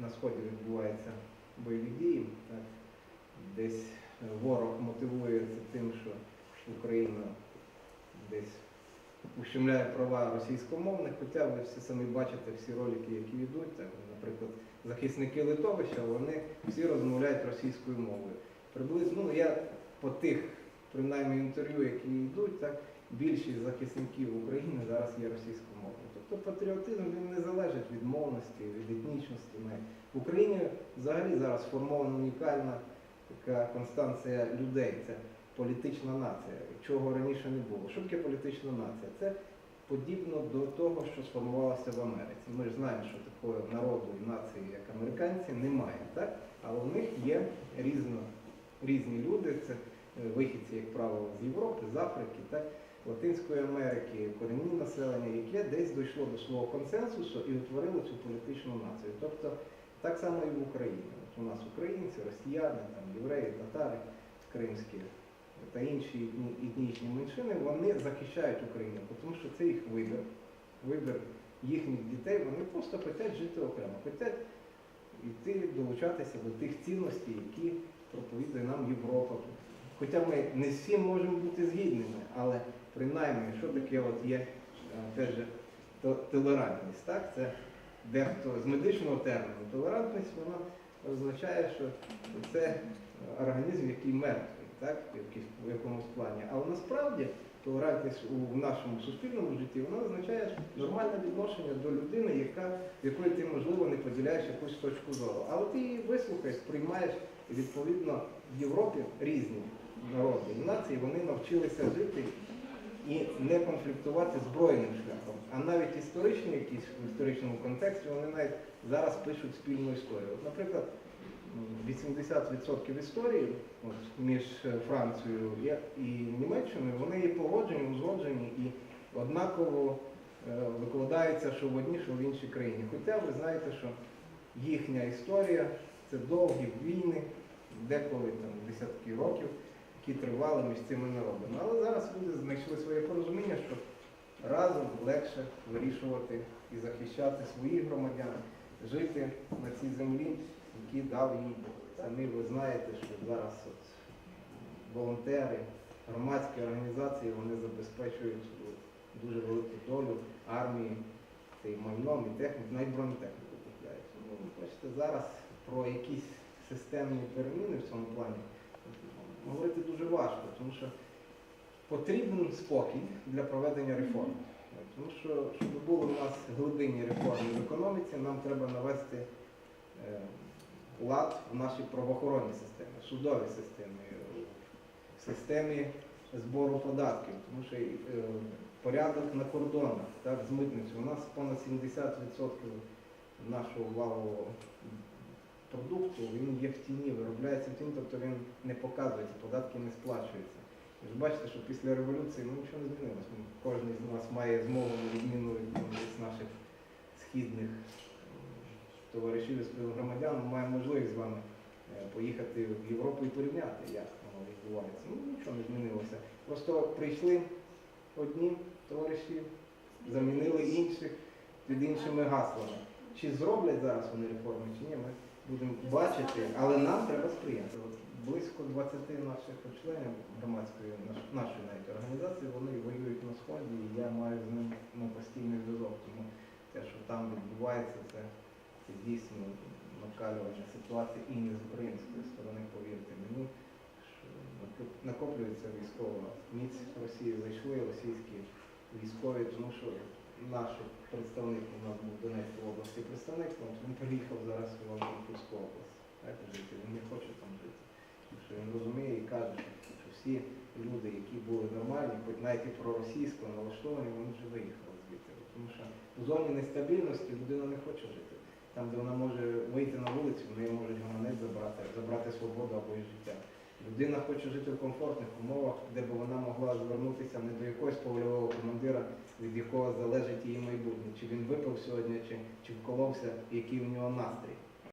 на сході відбуваються бойові дії. Так? Десь ворог мотивує це тим, що Україна десь ущемляє права російськомовних, хоча ви всі самі бачите всі ролики, які йдуть. Так, наприклад, захисники Литовища, вони всі розмовляють російською мовою. Приблизно, ну я по тих, принаймні, інтерв'ю, які йдуть, так, більшість захисників України зараз є російськомовними. Тобто патріотизм він не залежить від мовності, від етнічності. навіть. В Україні взагалі зараз сформована унікальна така констанція людей. Це політична нація, чого раніше не було. Що таке політична нація? Це подібно до того, що сформувалося в Америці. Ми ж знаємо, що такого народу і нації, як американці, немає. Так? Але в них є різно, різні люди, це вихідці, як правило, з Європи, з Африки, так? Латинської Америки, корінні населення, яке десь дійшло до свого консенсусу і утворило цю політичну націю. Тобто так само і в Україні. От у нас українці, росіяни, там, євреї, татари кримські та інші етнічні меншини, вони захищають Україну, тому що це їх вибір, вибір їхніх дітей, вони просто хочуть жити окремо, хочуть йти долучатися до тих цінностей, які проповідує нам Європа. Хоча ми не всі можемо бути згідними, але принаймні, що таке от є же, то- толерантність, так? Це дехто з медичного терміну. Толерантність вона означає, що це е, організм, який мертвий, так? в якомусь плані. Але насправді толерантність у нашому суспільному житті вона означає нормальне відношення до людини, яка, якої ти, можливо, не поділяєш якусь точку зору. Але ти її вислухаєш, сприймаєш, і відповідно в Європі різні народи і нації, вони навчилися жити і не конфліктувати збройним шляхом. А навіть історичні якісь в історичному контексті вони навіть зараз пишуть спільну історію. От, наприклад, 80% історії от, між Францією і Німеччиною, вони є погоджені, узгоджені і однаково е, викладаються, що в одній, що в іншій країні. Хоча ви знаєте, що їхня історія це довгі війни, деколи там десятки років, які тривали між цими народами. Але зараз люди знайшли своє порозуміння, що разом легше вирішувати і захищати своїх громадян, жити на цій землі, які дав їй Бог. Самі ви знаєте, що зараз от волонтери, громадські організації вони забезпечують дуже велику долю армії, це і майном, і техніку, навіть бронетехніку купляють. Ну, бачите, зараз про якісь системні переміни в цьому плані говорити дуже важко, тому що потрібен спокій для проведення реформ. Тому що, щоб були у нас глибинні реформи в економіці, нам треба навести е, лад в нашій правоохоронній системі, судовій системі, в системі збору податків, тому що е, порядок на кордонах, так, з митницею. У нас понад 70% нашого валового продукту він є в тіні, виробляється в тіні, тобто він не показується, податки не сплачуються. Ви ж бачите, що після революції ну, нічого не змінилось. Ну, Кожен з нас має змогу, на відміну від наших східних товаришів і співгромадян, ми маємо можливість з вами е, поїхати в Європу і порівняти, як воно відбувається. Ну, нічого не змінилося. Просто прийшли одні товариші, замінили інших під іншими гаслами. Чи зроблять зараз вони реформи, чи ні, ми будемо бачити, але нам треба сприяти. Близько 20 наших членів громадської нашої навіть організації, вони воюють на сході, і я маю з ними ну, постійний зв'язок. Тому те, що там відбувається, це, це дійсно накалювання ситуації і не з української сторони, повірте мені, що накоплюється військова міць Росії, зайшли російські військові, тому що наш представник у нас був в Донецькій області представник, от він приїхав зараз в Івано-Франківську область. Він не хоче там жити. Що він розуміє і каже, що, всі люди, які були нормальні, хоч навіть і проросійсько налаштовані, вони вже виїхали звідти. Тому що в зоні нестабільності людина не хоче жити. Там, де вона може вийти на вулицю, в неї можуть гаманець забрати, забрати свободу або і життя. Людина хоче жити в комфортних умовах, де б вона могла звернутися не до якогось польового командира, від якого залежить її майбутнє, чи він випив сьогодні, чи, чи вколовся, який у нього настрій.